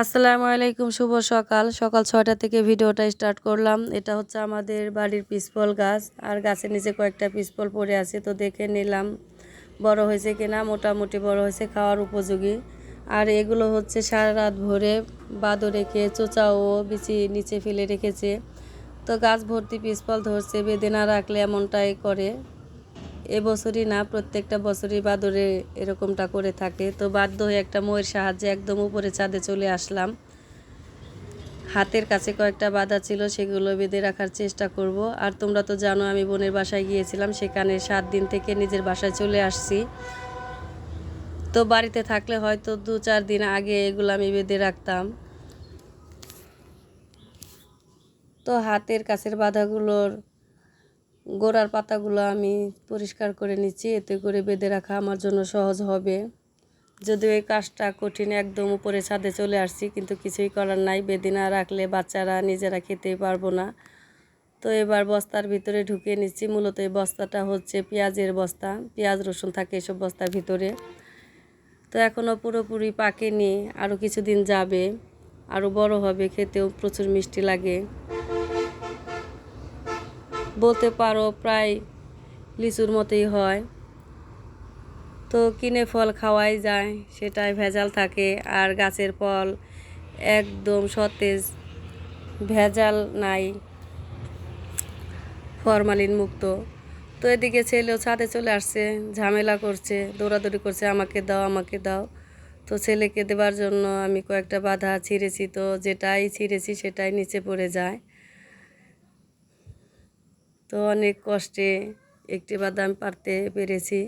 আসসালামু আলাইকুম, শুভ সকাল। সকাল ছয়টা থেকে ভিডিওটা স্টার্ট করলাম। এটা হচ্ছে আমাদের বাড়ির পিসফল গাছ। আর গাছের নিচে কয়েকটা পিসফল পড়ে আছে, তো দেখে নিলাম বড় হয়েছে কিনা। মোটামুটি বড় হয়েছে, খাওয়ার উপযোগী। আর এগুলো হচ্ছে সারা রাত ভরে বাদো রেখে চোচাও বিচি নিচে ফেলে রেখেছে। তো গাছ ভর্তি পিসফল ধরছে বেঁধে না রাখলে এমনটাই করে। এবছরই না, প্রত্যেকটা বছরই বাদরে এরকমটা করে থাকে। তো বাধ্য হয়ে একটা ময়ের সাহায্যে একদম উপরে চাঁদে চলে আসলাম। হাতের কাছে কয়েকটা বাধা ছিল, সেগুলো বেঁধে রাখার চেষ্টা করব। আর তোমরা তো জানো, আমি বোনের বাসায় গিয়েছিলাম, সেখানে সাত দিন থেকে নিজের বাসায় চলে আসছি। তো বাড়িতে থাকলে হয়তো দু চার দিন আগে এগুলো আমি বেঁধে রাখতাম। তো হাতের কাছের বাধাগুলোর গোড়ার পাতাগুলো আমি পরিষ্কার করে নিচ্ছি, এতে করে বেঁধে রাখা আমার জন্য সহজ হবে। যদিও এই কাজটা কঠিন, একদম উপরে ছাদে চলে আসছি, কিন্তু কিছুই করার নাই। বেঁধে না রাখলে বাচ্চারা নিজেরা খেতেই পারব না। তো এবার বস্তার ভিতরে ঢুকিয়ে নিচ্ছি। মূলত এই বস্তাটা হচ্ছে পেঁয়াজের বস্তা। পেঁয়াজ, রসুন থাকে এসব বস্তার ভিতরে। তো এখনও পুরোপুরি পাকেনি আরও কিছুদিন যাবে। আরও বড় হবে, খেতেও প্রচুর মিষ্টি লাগে। বলতে পারো প্রায় লিচুর মতোই হয়। তো কিনে ফল খাওয়াই যায়, সেটাই ভেজাল থাকে। আর গাছের ফল একদম সতেজ, ভেজাল নাই, ফরমালিন মুক্ত। তো এদিকে ছেলেও ছাদে চলে আসছে, ঝামেলা করছে, দৌড়াদৌড়ি করছে, আমাকে দাও আমাকে দাও। তো ছেলেকে দেবার জন্য আমি কয়েকটা বাধা ছিঁড়েছি, তো যেটাই ছিঁড়েছি সেটাই নিচে পড়ে যায়। তো অনেক কষ্টে একটি বাদাম পারতে পেরেছি।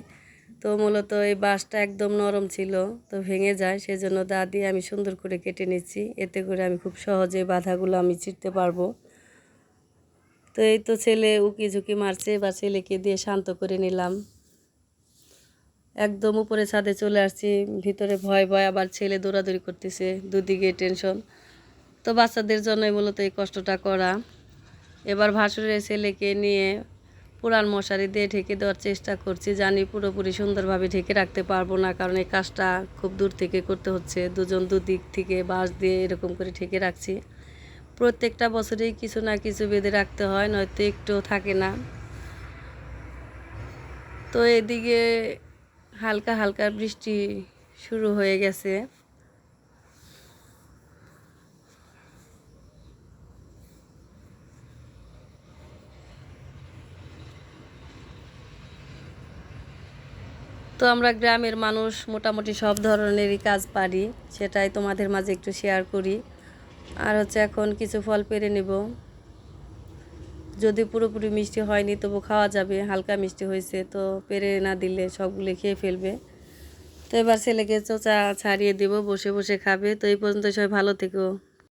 তো মূলত এই বাঁশটা একদম নরম ছিল, তো ভেঙে যায়, সেজন্য দা দিয়ে আমি সুন্দর করে কেটে নিচ্ছি। এতে করে আমি খুব সহজে বাধাগুলো আমি চিরতে পারব। তো এই তো ছেলে উকি ঝুঁকি মারছে বা ছেলেকে দিয়ে শান্ত করে নিলাম। একদম উপরে ছাদে চলে আসছি, ভিতরে ভয় ভয় আবার ছেলে দৌড়াদৌড়ি করতেছে, দুদিকে টেনশন। তো বাচ্চাদের জন্যই মূলত এই কষ্টটা করা। এবার ভাসুরের ছেলেকে নিয়ে পুরান মশারি দিয়ে ঢেকে দেওয়ার চেষ্টা করছি। জানি পুরোপুরি সুন্দরভাবে ঢেকে রাখতে পারব না, কারণ এই কাজটা খুব দূর থেকে করতে হচ্ছে। দুজন দুদিক থেকে বাঁশ দিয়ে এরকম করে ঢেকে রাখছি। প্রত্যেকটা বছরেই কিছু না কিছু বেঁধে রাখতে হয়, নয়তো একটু থাকে না। তো এদিকে হালকা হালকা বৃষ্টি শুরু হয়ে গেছে। তো আমরা গ্রামের মানুষ মোটামুটি সব ধরনেরই কাজ পারি, সেটাই তোমাদের মাঝে একটু শেয়ার করি। আর হচ্ছে এখন কিছু ফল পেরে নেব। যদি পুরোপুরি মিষ্টি হয়নি তবু খাওয়া যাবে, হালকা মিষ্টি হয়েছে, তো পেরে না দিলে সবগুলো খেয়ে ফেলবে। তো এবার ছেলেকে চোচা ছাড়িয়ে দেবো, বসে বসে খাবে। তো এই পর্যন্ত সবাই ভালো থেকো।